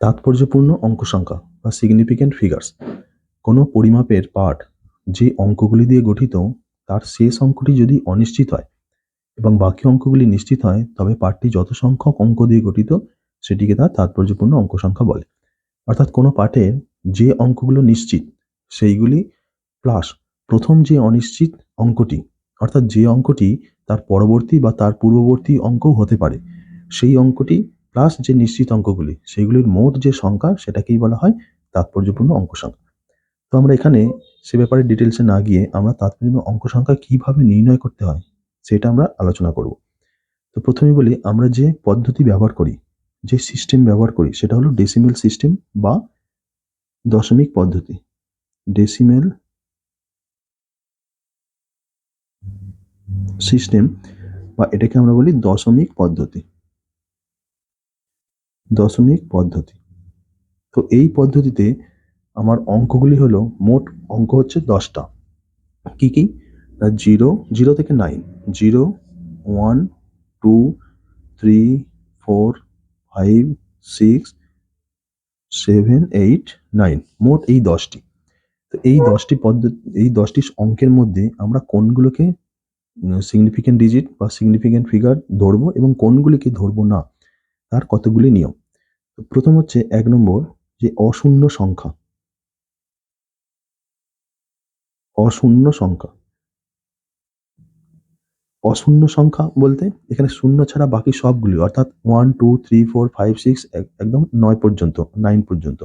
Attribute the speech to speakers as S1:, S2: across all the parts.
S1: তাৎপর্যপূর্ণ অঙ্ক সংখ্যা বা সিগনিফিক্যান্ট ফিগার্স কোনো পরিমাপের পাঠ যে অঙ্কগুলি দিয়ে গঠিত, তার শেষ অঙ্কটি যদি অনিশ্চিত হয় এবং বাকি অঙ্কগুলি নিশ্চিত হয়, তবে পাঠটি যত সংখ্যক অঙ্ক দিয়ে গঠিত, সেটিকে তার তাৎপর্যপূর্ণ অঙ্ক সংখ্যা বলে। অর্থাৎ কোনো পাঠের যে অঙ্কগুলো নিশ্চিত, সেইগুলি প্লাস প্রথম যে অনিশ্চিত অঙ্কটি, অর্থাৎ যে অঙ্কটি তার পরবর্তী বা তার পূর্ববর্তী অঙ্কও হতে পারে, সেই অঙ্কটি প্লাস যে নিশ্চিত অঙ্কগুলি, সেইগুলির মোট যে সংখ্যা সেটাকেই বলা হয় তাৎপর্যপূর্ণ অঙ্ক সংখ্যা। তো আমরা এখানে সে ব্যাপারে ডিটেলসে না গিয়ে আমরা তাৎপর্যপূর্ণ অঙ্ক সংখ্যা কীভাবে নির্ণয় করতে হয়, সেটা আমরা আলোচনা করব। তো প্রথমে বলি, আমরা যে পদ্ধতি ব্যবহার করি, যে সিস্টেম ব্যবহার করি, সেটা হলো ডেসিমেল সিস্টেম বা দশমিক পদ্ধতি। ডেসিমেল সিস্টেম বা এটাকে আমরা বলি দশমিক পদ্ধতি। দশমিক পদ্ধতি। তো এই পদ্ধতিতে আমার অঙ্কগুলি হলো, মোট অঙ্ক হচ্ছে দশটা। কি কি? জিরো জিরো থেকে nine. Zero, one, two, three, four, five, six, seven, eight, nine. মোট এই দশটি। তো এই দশটি পদ্ধতি এই দশটি অঙ্কের মধ্যে আমরা কোনগুলোকে সিগনিফিক্যান্ট ডিজিট বা সিগনিফিক্যান্ট ফিগার ধরবো এবং কোনগুলিকে ধরবো না, তার কতগুলি নিয়ম। প্রথম হচ্ছে এক নম্বর যে অশূন্য সংখ্যা। অশূন্য সংখ্যা। অশূন্য সংখ্যা বলতে এখানে শূন্য ছাড়া বাকি সবগুলি, অর্থাৎ one two three four five six একদম নয় পর্যন্ত নাইন পর্যন্ত।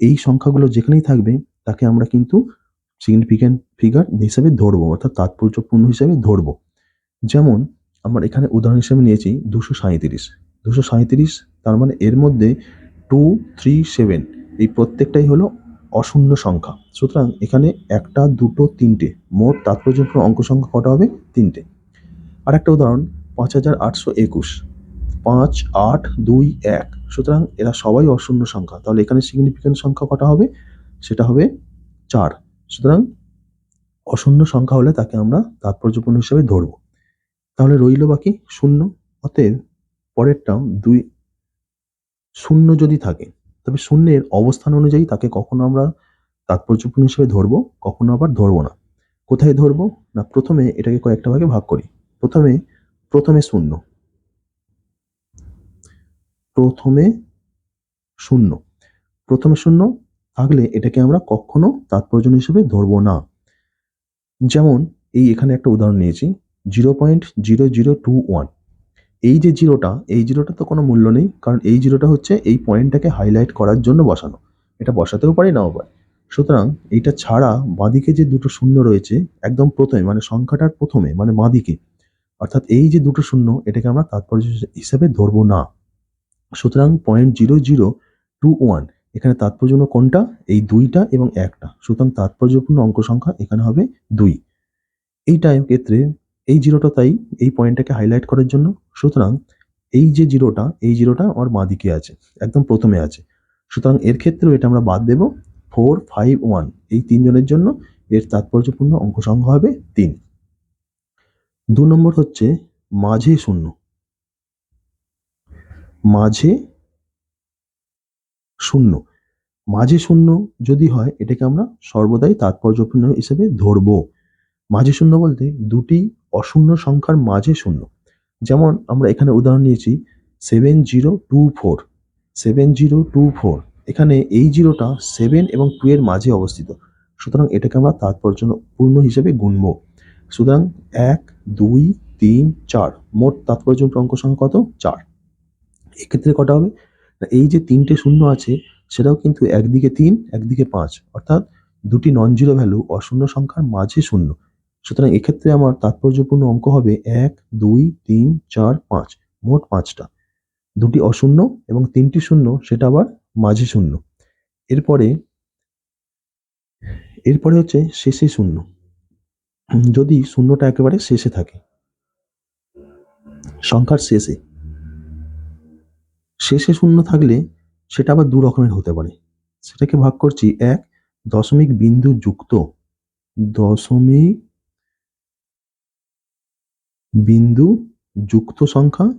S1: এই সংখ্যাগুলো যেখানেই থাকবে, তাকে আমরা কিন্তু সিগনিফিক্যান্ট ফিগার হিসেবে ধরবো, অর্থাৎ তাৎপর্যপূর্ণ হিসেবে ধরবো। যেমন, আমরা এখানে উদাহরণ হিসেবে নিয়েছি দুশো সাঁইত্রিশ। দুশো সাঁইত্রিশ তার মানে এর মধ্যে টু থ্রি সেভেন এই প্রত্যেকটাই হলো অশূন্য সংখ্যা। সুতরাং এখানে একটা, দুটো, তিনটে, মোট তাৎপর্যপূর্ণ অঙ্ক সংখ্যা কটা হবে? তিনটে। আর একটা উদাহরণ, পাঁচ হাজার আটশো একুশ। পাঁচ, আট, দুই, এক। সুতরাং এরা সবাই অশূন্য সংখ্যা। তাহলে এখানে সিগনিফিক্যান্ট সংখ্যা কটা হবে? সেটা হবে চার। সুতরাং অশূন্য সংখ্যা হলে তাকে আমরা তাৎপর্যপূর্ণ হিসেবে ধরবো। তাহলে রইল বাকি শূন্য। অতএব পরেরটা দুই শূন্য যদি থাকে, তবে শূন্যের অবস্থান অনুযায়ী তাকে কখনো আমরা তাৎপর্যপূর্ণ হিসেবে ধরবো, কখনো আবার ধরবো না। কোথায় ধরবো? না, প্রথমে এটাকে কয়েকটা ভাগে ভাগ করি। প্রথমে প্রথমে শূন্য। প্রথমে শূন্য। প্রথমে শূন্য থাকলে এটাকে আমরা কখনো তাৎপর্য হিসেবে ধরবো না। যেমন, এই এখানে একটা উদাহরণ নিয়েছি, zero point zero zero two one. এই যে জিরোটা, এই জিরোটা তো কোনো মূল্য নেই, কারণ এই জিরোটা হচ্ছে এই পয়েন্টটাকে হাইলাইট করার জন্য বসানো। এটা বসাতেও পারি, নাও পারি। সুতরাং এইটা ছাড়া বাঁদিকে যে দুটো শূন্য রয়েছে, একদম প্রথমে মানে সংখ্যাটার প্রথমে মানে বাঁদিকে অর্থাৎ এই যে দুটো শূন্য, এটাকে আমরা তাৎপর্য হিসেবে ধরবো না। সুতরাং point zero zero two one এখানে তাৎপর্যপূর্ণ কোনটা? এই দুইটা এবং একটা। সুতরাং তাৎপর্যপূর্ণ অঙ্ক সংখ্যা এখানে হবে দুই। এই টাইম ক্ষেত্রে, এই জিরোটা তাই, এই পয়েন্টটাকে হাইলাইট করার জন্য সুতরাং এই যে জিরোটা, এই জিরোটা আমার বাঁ দিকে আছে, একদম প্রথমে আছে। সুতরাং এর ক্ষেত্রেও এটা আমরা বাদ দেব, ফোর, ফাইভ, ওয়ান, এই তিনজনের জন্য এর তাৎপর্যপূর্ণ অঙ্ক সংখ্যা হবে তিন। দু নম্বর হচ্ছে মাঝে শূন্য। মাঝে শূন্য। মাঝে শূন্য যদি হয়, এটাকে আমরা সর্বদাই তাৎপর্যপূর্ণ হিসেবে ধরব। মাঝে শূন্য বলতে দুটি অশূন্য সংখ্যার মাঝে শূন্য। যেমন আমরা এখানে উদাহরণ নিয়েছি seven zero two four seven zero two four এখানে এই জিরোটা সেভেন এবং টু এর মাঝে অবস্থিত। সুতরাং এটাকে আমরা তাৎপর্যপূর্ণ হিসেবে গুনব। সুতরাং এক, দুই, তিন, চার, মোট তাৎপর্যপূর্ণ অঙ্ক সংখ্যা কত? চার। এক্ষেত্রে কটা হবে? এই যে তিনটে শূন্য আছে, সেটাও কিন্তু একদিকে তিন, একদিকে পাঁচ। অর্থাৎ দুটি নন জিরো ভ্যালু অশূন্য সংখ্যার মাঝে শূন্য। সুতরাং এক্ষেত্রে আমার তাৎপর্যপূর্ণ অঙ্ক হবে এক, দুই, তিন, চার, পাঁচ, মোট পাঁচটা। দুটি অশূন্য এবং তিনটি শূন্য, সেটা আবার মাঝে শূন্য। এরপরে এরপরে হচ্ছে শেষে শূন্য। যদি শূন্যটা একেবারে শেষে থাকে, সংখ্যার শেষে শেষে শূন্য থাকলে সেটা আবার দু রকমের হতে পারে। সেটাকে ভাগ করছি এক দশমিক বিন্দু যুক্ত দশমিক বিন্দু যুক্ত সংখ্যা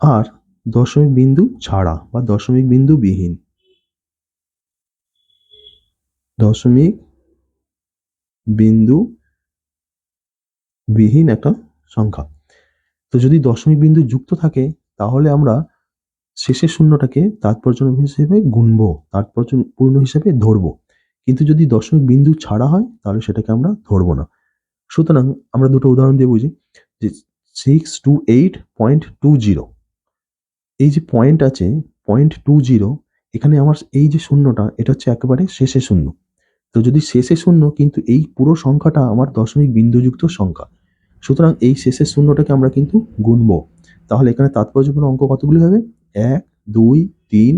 S1: আর দশমিক বিন্দু ছাড়া বা দশমিক বিন্দু বিহীন। দশমিক বিন্দু বিহীন একটা সংখ্যা। তো যদি দশমিক বিন্দু যুক্ত থাকে, তাহলে আমরা শেষের শূন্যটাকে তাৎপর্য হিসেবে গুনবো তাৎপর্য পূর্ণ হিসেবে ধরবো। কিন্তু যদি দশমিক বিন্দু ছাড়া হয়, তাহলে সেটাকে আমরা ধরবো না। সুতরাং আমরা দুটো উদাহরণ দিয়ে বুঝি যে six two eight point two zero এই যে পয়েন্ট আছে পয়েন্ট টু জিরো এখানে আমার এই যে শূন্যটা, এটা হচ্ছে একেবারে শেষে শূন্য। তো যদি শেষে শূন্য, কিন্তু এই পুরো সংখ্যাটা আমার দশমিক বিন্দুযুক্ত সংখ্যা। সুতরাং এই শেষের শূন্যটাকে আমরা কিন্তু গুনবো। তাহলে এখানে তাৎপর্যপূর্ণ অঙ্ক কতগুলি হবে? এক, দুই, তিন,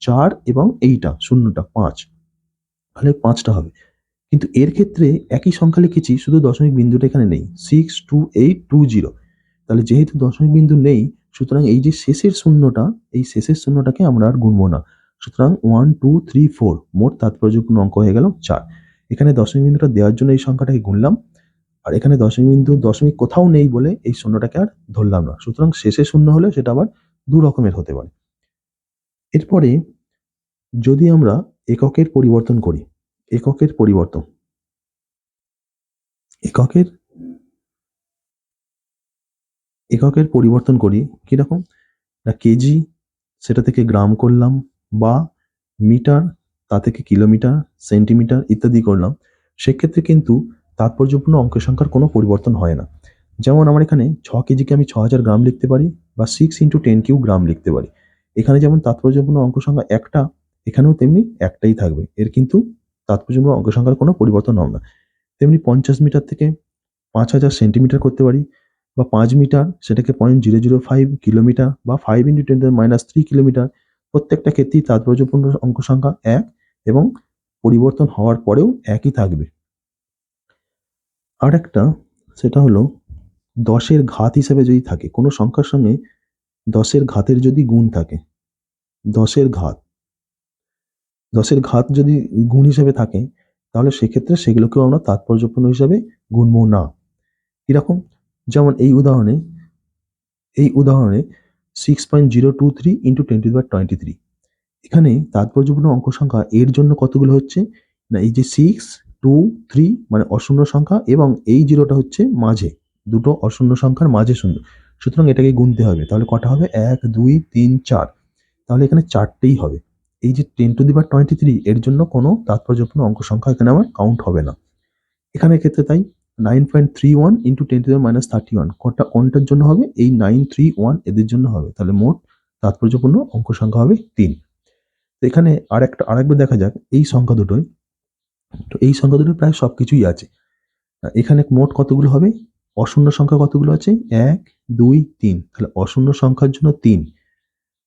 S1: চার এবং এইটা, শূন্যটা, পাঁচ। তাহলে পাঁচটা হবে। কিন্তু এর ক্ষেত্রে একই সংখ্যা লিখেছি, শুধু দশমিক বিন্দুটা এখানে নেই six two eight two zero তাহলে যেহেতু দশমিক বিন্দু নেই, সুতরাং এই যে শেষের শূন্যটা, এই শেষের শূন্যটাকে আমরা আর গুনবো না। সুতরাং ওয়ান টু থ্রি ফোর মোট তাৎপর্যপূর্ণ অঙ্ক হয়ে গেল চার। এখানে দশমিক বিন্দুটা দেওয়ার জন্য এই সংখ্যাটাকে গুনলাম, আর এখানে দশমিক বিন্দু, দশমিক কোথাও নেই বলে এই শূন্যটাকে আর ধরলাম না। সুতরাং শেষে শূন্য হলে সেটা আবার দু রকমের হতে পারে। এরপরে যদি আমরা এককের পরিবর্তন করি এককের পরিবর্তন। এককের এককের পরিবর্তন করি কীরকম? না কেজি, সেটা থেকে গ্রাম করলাম বা মিটার, তা থেকে কিলোমিটার, সেন্টিমিটার ইত্যাদি করলাম, সেক্ষেত্রে কিন্তু তাৎপর্যপূর্ণ অঙ্ক সংখ্যার কোনো পরিবর্তন হয় না। যেমন আমার এখানে ছ কেজিকে আমি ছ হাজার গ্রাম লিখতে পারি বা six into ten Q gram লিখতে পারি। এখানে যেমন তাৎপর্যপূর্ণ অঙ্ক সংখ্যা একটা, এখানেও তেমনি একটাই থাকবে। এর কিন্তু তাৎপর্যপূর্ণ অঙ্ক সংখ্যার কোনো পরিবর্তন হবে না। তেমনি পঞ্চাশ মিটার থেকে পাঁচ হাজার সেন্টিমিটার করতে পারি বা পাঁচ মিটার সেটাকে point zero zero five kilometre বা five into ten minus three kilometre প্রত্যেকটা ক্ষেত্রেই তাৎপর্যপূর্ণ অঙ্ক সংখ্যা এক এবং পরিবর্তন হওয়ার পরেও একই থাকবে। আর একটা সেটা হলো দশের ঘাত হিসেবে যদি থাকে, কোনো সংখ্যার সঙ্গে দশের ঘাতের যদি গুণ থাকে, দশের ঘাত দশের ঘাত যদি গুণ হিসেবে থাকে, তাহলে সেক্ষেত্রে সেগুলোকেও আমরা তাৎপর্যপূর্ণ হিসাবে গুনবো না। এরকম যেমন এই উদাহরণে এই উদাহরণে six point zero two three into twenty বার টোয়েন্টি থ্রি এখানে তাৎপর্যপূর্ণ অঙ্ক সংখ্যা এর জন্য কতগুলো হচ্ছে? না, এই যে সিক্স টু থ্রি মানে অশূন্য সংখ্যা এবং এই জিরোটা হচ্ছে মাঝে। দুটো অশূন্য সংখ্যার মাঝে শূন্য। সুতরাং এটাকে গুনতে হবে। তাহলে কটা হবে? এক, দুই, তিন, চার। তাহলে এখানে চারটেই হবে। এই যে টেন টু দি বার টোয়েন্টি থ্রি এর জন্য কোনো তাৎপর্যপূর্ণ অঙ্ক সংখ্যা এখানে আমার কাউন্ট হবে না। এখানে ক্ষেত্রে তাই nine point three one into ten to minus thirty one কোনটা কোনটার জন্য হবে? এই নাইন থ্রি ওয়ান এদের জন্য হবে। তাহলে মোট তাৎপর্যপূর্ণ অঙ্ক সংখ্যা হবে তিন। তো এখানে আর একটা আরেকবার দেখা যাক, এই সংখ্যা দুটোই, তো এই সংখ্যা দুটো প্রায় সব কিছুই আছে। এখানে মোট কতগুলো হবে? অশূন্য সংখ্যা কতগুলো আছে? এক, দুই, তিন। তাহলে অশূন্য সংখ্যার জন্য তিন।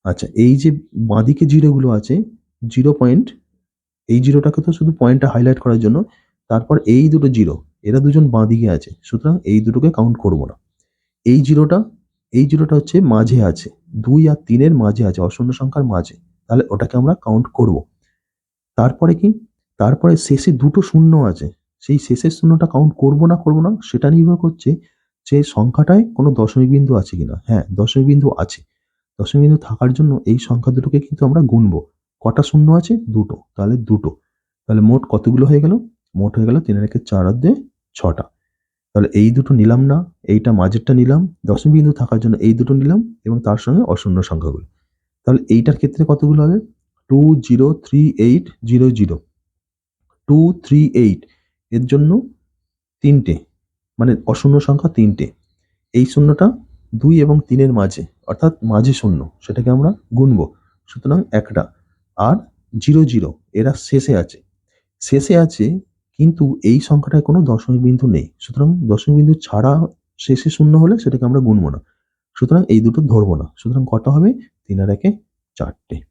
S1: আচ্ছা এই যে বাঁদিকে জিরোগুলো আছে, জিরো পয়েন্ট এই জিরোটাকে তো শুধু পয়েন্টটা হাইলাইট করার জন্য, তারপর এই দুটো জিরো, এরা দুজন বাঁদিকে আছে, সুতরাং এই দুটোকে কাউন্ট করব না। এই জিরোটা এই জিরোটা হচ্ছে মাঝে আছে, দুই আর তিনের মাঝে আছে, অশূন্য সংখ্যার মাঝে, তাহলে ওটাকে আমরা কাউন্ট করব। তারপরে কি? তারপরে শেষে দুটো শূন্য আছে, সেই শেষের শূন্যটা কাউন্ট করব না করব না, সেটা নির্ভর করছে যে সংখ্যাটায় কোনো দশমিক বিন্দু আছে কিনা। হ্যাঁ দশমিক বিন্দু আছে। দশমিক বিন্দু থাকার জন্য এই সংখ্যা দুটোকে কিন্তু আমরা গুনবো। কটা শূন্য আছে? দুটো। তাহলে দুটো। তাহলে মোট কতগুলো হয়ে গেল? মোট হয়ে গেল তিনের একে চার অর্ধে ছটা। তাহলে এই দুটো নিলাম না, এইটা মাঝেরটা নিলাম দশমিক বিন্দু থাকার জন্য এই দুটো নিলাম এবং তার সঙ্গে অশূন্য সংখ্যাগুলো। তাহলে এইটার ক্ষেত্রে কতগুলো হবে? Two zero three eight zero zero. Two three eight এর জন্য তিনটে মানে অশূন্য সংখ্যা তিনটে। এই শূন্যটা দুই এবং তিনের মাঝে, অর্থাৎ মাঝে শূন্য, সেটাকে আমরা গুনব। সুতরাং একটা। আর জিরো জিরো, এরা শেষে আছে। শেষে আছে, কিন্তু এই সংখ্যাটায় কোনো দশমিক বিন্দু নেই। সুতরাং দশমিক বিন্দু ছাড়া শেষে শূন্য হলে সেটাকে আমরা গুনবো না। সুতরাং এই দুটো ধরবো না। সুতরাং কটা হবে? তিন আর একে চারটে।